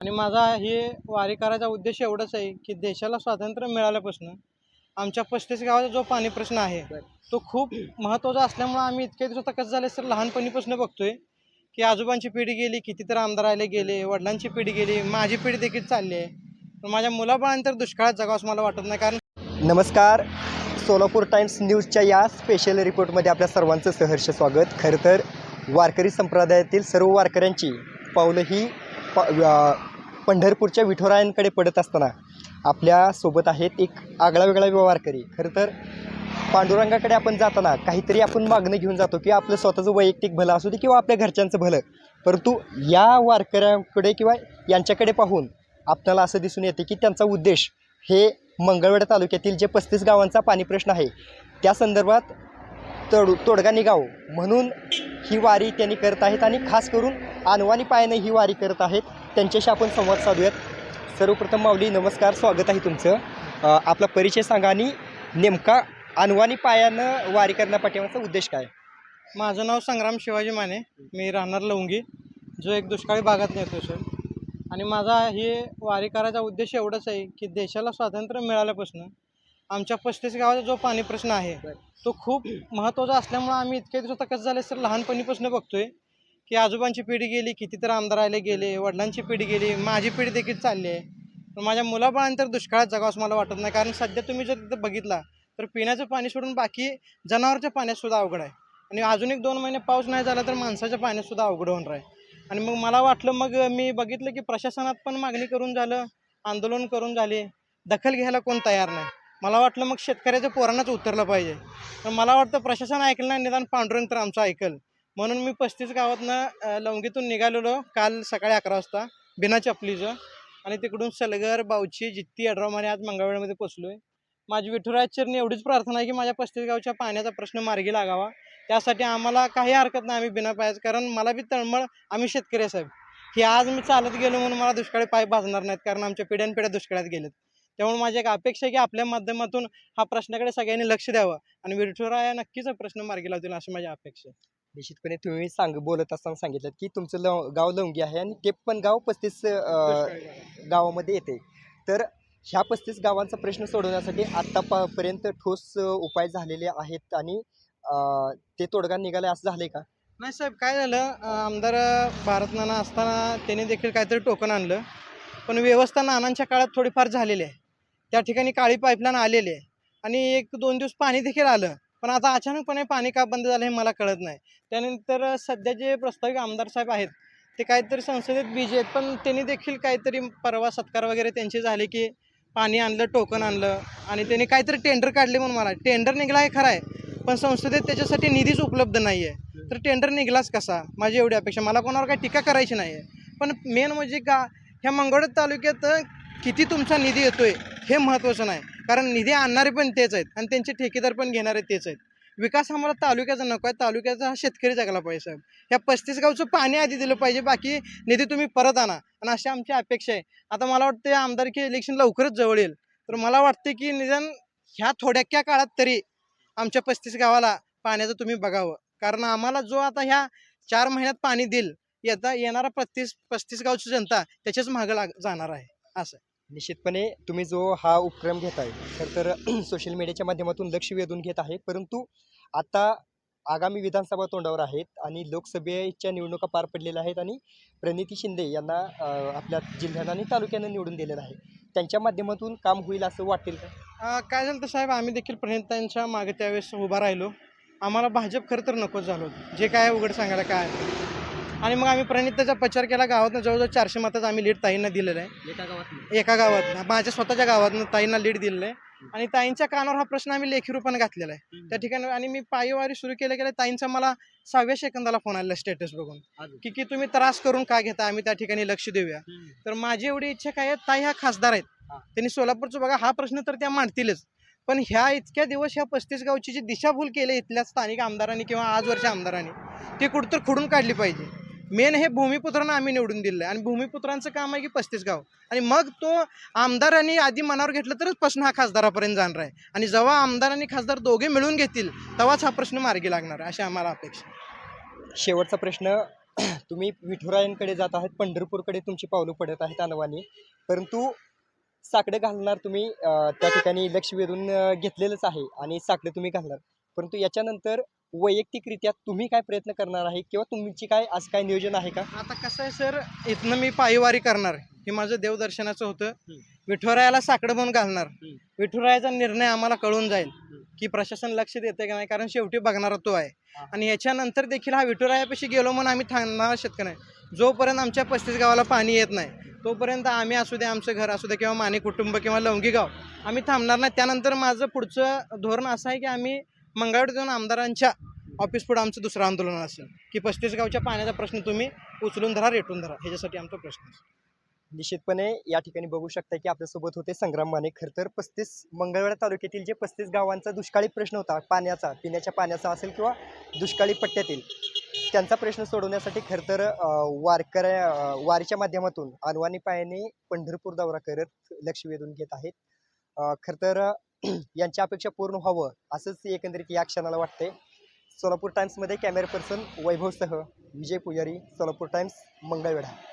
आणि माझा हे वारी करायचा उद्देश एवढाच आहे की देशाला स्वातंत्र्य मिळाल्यापासून आमच्या पस्तीस गावाचा जो पाणी प्रश्न आहे तो खूप महत्त्वाचा असल्यामुळे आम्ही इतके दिवस आता कसं झालं सर लहानपणीपासून बघतोय की आजोबांची पिढी गेली किती तर आमदार आले गेले वडिलांची पिढी गेली माझी पिढी देखील चालली आहे. पण माझ्या मुलाबाळांतर दुष्काळात जगावं असं मला वाटत नाही कारण नमस्कार. सोलापूर टाइम्स न्यूजच्या या स्पेशल रिपोर्टमध्ये आपल्या सर्वांचं सहर्ष स्वागत. खरं तर वारकरी संप्रदायातील सर्व वारकऱ्यांची पावलं ही प पंढरपूरच्या विठोरायांकडे पडत असताना आपल्यासोबत आहेत एक आगळा वेगळा खरं तर पांडुरंगाकडे आपण जाताना काहीतरी आपण मागणं घेऊन जातो की आपलं स्वतःचं वैयक्तिक भलं असू दे किंवा आपल्या घरच्यांचं भलं. परंतु या वारकऱ्यांकडे किंवा यांच्याकडे पाहून आपल्याला असं दिसून येते की त्यांचा उद्देश हे मंगळवेढा तालुक्यातील जे पस्तीस गावांचा पाणी प्रश्न आहे त्या संदर्भात तोड तोडगा निघाव म्हणून ही वारी त्यांनी करत आहेत आणि खास करून अनवाणी पायाने ही वारी करत आहेत. त्यांच्याशी आपण संवाद साधूयात. सर्वप्रथम माऊली नमस्कार स्वागत आहे तुमचं. आपला परिचय सांगा आणि नेमका अनवाणी पायानं वारी करण्यापाठीमागचा उद्देश काय? माझं नाव संग्राम शिवाजी माने. मी राहणार लवंगी जो एक दुष्काळी भागात नेतो सर. आणि माझा हे वारी करायचा उद्देश एवढाच आहे की देशाला स्वातंत्र्य मिळाल्यापासून आमच्या पस्तीस गावाचा जो पाणी प्रश्न आहे तो खूप महत्त्वाचा असल्यामुळं आम्ही इतके दिवस आता कसं झालं सर लहानपणीपासून बघतोय. की आजोबांची पिढी गेली किती तर आमदार आले गेले वडिलांची पिढी गेली माझी पिढी देखील चालली आहे. पण माझ्या मुलाबाळांतर दुष्काळात जगावं असं मला वाटत नाही. कारण सध्या तुम्ही जर तिथं बघितला तर पिण्याचं पाणी सोडून बाकी जनावरच्या पाण्यातसुद्धा अवघड आहे. आणि अजून एक दोन महिने पाऊस नाही झाला तर माणसाच्या पाण्यातसुद्धा अवघड होणार आहे आणि मग मला वाटलं मग मी बघितलं की प्रशासनात पण मागणी करून झालं आंदोलन करून झाले. दखल घ्यायला कोण तयार नाही. मला वाटलं मग शेतकऱ्याच्या पोरांनाच उतरलं पाहिजे. तर मला वाटतं प्रशासन ऐकलं नाही निदान पांडुरंग तर आमचं ऐकल. म्हणून मी पस्तीस गावातनं लवंगीतून निघालेलो काल सकाळी अकरा वाजता बिना चपलीचं. आणि तिकडून सलगर बावची जित्ती अडरामाने आज मंगळवेळमध्ये पोचलो आहे माझी विठुराजचरणी एवढीच प्रार्थना आहे की माझ्या पस्तीस गावच्या पाण्याचा प्रश्न मार्गी लागावा. त्यासाठी आम्हाला काही हरकत नाही आम्ही बिना पायाचं कारण मला बी तळमळ आम्ही शेतकरी साहेब. की आज मी चालत गेलो म्हणून मला दुष्काळी पाय भाजणार नाहीत कारण आमच्या पिढ्यानपिढ्या दुष्काळात गेलेत. त्यामुळे माझी एक अपेक्षा आहे की आपल्या माध्यमातून हा प्रश्नाकडे सगळ्यांनी लक्ष द्यावं. आणि विठुराया नक्कीच प्रश्न मार्गी लावतील अशी माझी अपेक्षा आहे. निश्चितपणे तुम्ही सांग बोलत असताना सांगितलं की तुमचं लव गाव लवंगी आहे आणि ते पण गाव पस्तीस गावामध्ये येते. तर ह्या पस्तीस गावांचा प्रश्न सोडवण्यासाठी आत्तापर्यंत ठोस उपाय झालेले आहेत आणि ते तोडगा निघाले असं झाले का? नाही साहेब काय झालं आमदार भारतनाना असताना त्याने देखील काहीतरी टोकन आणलं. पण व्यवस्था नानांच्या काळात थोडीफार झालेली आहे. त्या ठिकाणी काळी पाईपलाईन आलेली आहे. आणि एक दोन दिवस पाणी देखील आलं. पण आता अचानकपणे पाणी का बंद झालं हे मला कळत नाही. त्यानंतर सध्या जे प्रस्तावित आमदार साहेब आहेत ते काहीतरी संसदेत बिजी आहेत. पण त्यांनी देखील काहीतरी परवा सत्कार वगैरे त्यांचे झाले की पाणी आणलं टोकन आणलं आणि त्यांनी काहीतरी टेंडर काढले म्हणून मला टेंडर निघाला आहे खरं आहे पण संसदेत त्याच्यासाठी निधीच उपलब्ध नाही आहे. तर टेंडर निघलाच कसा? माझी एवढी अपेक्षा. मला कोणावर काही टीका करायची नाही आहे. पण मेन म्हणजे का ह्या मंगळवेढा तालुक्यात किती तुमचा निधी येतोय हे महत्त्वाचं नाही. कारण निधी आणणारे पण तेच आहेत आणि त्यांचे ठेकेदार पण घेणारे तेच आहेत. विकास आम्हाला तालुक्याचा नको आहे. तालुक्याचा हा शेतकरी जगला पाहिजे साहेब. ह्या पस्तीस गावचं पाणी आधी दिलं पाहिजे बाकी निधी तुम्ही परत आणा. आणि अशी आमची अपेक्षा आहे. आता मला वाटतं आमदारकी इलेक्शन लवकरच जवळ येईल. तर मला वाटतं की निदान ह्या थोड्याक्या काळात तरी आमच्या पस्तीस गावाला पाण्याचं तुम्ही बघावं. कारण आम्हाला जो आता ह्या चार महिन्यात पाणी देईल येता येणारा पस्तीस पस्तीस गावची जनता त्याच्याच मागं लाग जाणार आहे. असं निश्चितपणे तुम्ही जो हा उपक्रम घेताय तर तर सोशल मीडियाच्या माध्यमातून लक्ष वेधून घेत आहे परंतु आता आगामी विधानसभा तोंडावर आहेत आणि लोकसभेच्या निवडणुका पार पडलेल्या आहेत आणि प्रणिती शिंदे यांना आपल्या जिल्ह्यानं आणि तालुक्यानं निवडून दिलेलं आहे. त्यांच्या माध्यमातून काम होईल असं वाटेल का? काय झालं तर साहेब आम्ही देखील प्रणितांच्या मागे त्यावेळेस उभा राहिलो. आम्हाला भाजप खरं तर नकोच झालो जे काय उघड सांगायला काय आणि मग आम्ही प्रणिताचा प्रचार केला गावातनं जवळजवळ चारशे मताचं आम्ही लीड ताईंना दिलेलं आहे. एका गावात एका गावात माझ्या स्वतःच्या गावातनं ताईंना लीड दिलेलं आहे. आणि ताईंच्या कानावर हा प्रश्न आम्ही लेखी रूपाने घातलेला आहे. त्या ठिकाणी आणि मी पायीवारी सुरू केल्या गेल्या ताईंचा मला सहाव्या सेकंदाला फोन आलेला स्टेटस बघून. की की तुम्ही त्रास करून का घेता? आम्ही त्या ठिकाणी लक्ष देऊया. तर माझी एवढी इच्छा काय आहे? ताई ह्या खासदार आहेत. हा. त्यांनी सोलापूरचं बघा हा प्रश्न तर त्या मांडतीलच. पण ह्या इतक्या दिवस ह्या पस्तीस गावची जी दिशाभूल केली इथल्या स्थानिक आमदारांनी किंवा आजवरच्या आमदारांनी ती कुठं खुडून काढली पाहिजे. मेन हे भूमिपुत्रांना आम्ही निवडून दिलं आहे आणि भूमिपुत्रांचं काम आहे की पस्तीस गाव. आणि मग तो आमदारांनी आधी मनावर घेतलं तरच प्रश्न हा खासदारापर्यंत जाणार आहे. आणि जेव्हा आमदार आणि खासदार दोघे मिळून घेतील तेव्हाच हा प्रश्न मार्गी लागणार आहे अशी आम्हाला अपेक्षा शेवटचा प्रश्न तुम्ही विठुरायांकडे जात आहात पंढरपूरकडे तुमची पावलं पडत आहेत अनवानी परंतु साकडं घालणार तुम्ही त्या ठिकाणी लक्ष वेधून घेतलेलंच आहे आणि साकडं तुम्ही घालणार. परंतु याच्यानंतर वैयक्तिकरित्या तुम्ही काय प्रयत्न करणार आहे किंवा तुमची काय असं काय नियोजन आहे का? आता कसं आहे सर इथनं मी पायीवारी करणार हे माझं देवदर्शनाचं होतं. विठुरायाला साकडं बनवून घालणार. विठुरायाचा निर्णय आम्हाला कळून जाईल. की प्रशासन लक्ष देते का नाही कारण शेवटी बघणारा तो आहे. आणि ह्याच्यानंतर देखील हा विठुरायापाशी गेलो म्हणून आम्ही थांबणार शेतकरी नाही. जोपर्यंत आमच्या पस्तीस गावाला पाणी येत नाही तोपर्यंत आम्ही असू दे आमचं घर असू दे किंवा माने कुटुंब किंवा लवंगी गाव आम्ही थांबणार नाही. त्यानंतर माझं पुढचं धोरण असं आहे की आम्ही मंगळवार जाऊन आमदारांच्या ऑफिस पुढे आमचं दुसरं आंदोलन असेल. की पस्तीस गावच्या पाण्याचा प्रश्न तुम्ही उचलून धरा रेटून धरा. ह्याच्यासाठी आमचा प्रश्न निश्चितपणे या ठिकाणी बघू शकता की आपल्यासोबत होते संग्राम माने. खर तर पस्तीस मंगळवेढा तालुक्यातील जे पस्तीस गावांचा दुष्काळी प्रश्न होता पाण्याचा पिण्याच्या पाण्याचा असेल किंवा दुष्काळी पट्ट्यातील त्यांचा प्रश्न सोडवण्यासाठी खरं तर वारकऱ्या वारीच्या माध्यमातून अनवानी पायाने पंढरपूर दौरा करत लक्ष वेधून घेत आहेत. खर खरं तर यांची अपेक्षा पूर्ण व्हावं असंच एकंदरीत या क्षणाला वाटते सोलापूर टाइम्समध्ये कॅमेरा पर्सन वैभवसह विजय पुजारी सोलापूर टाइम्स मंगळवेढा.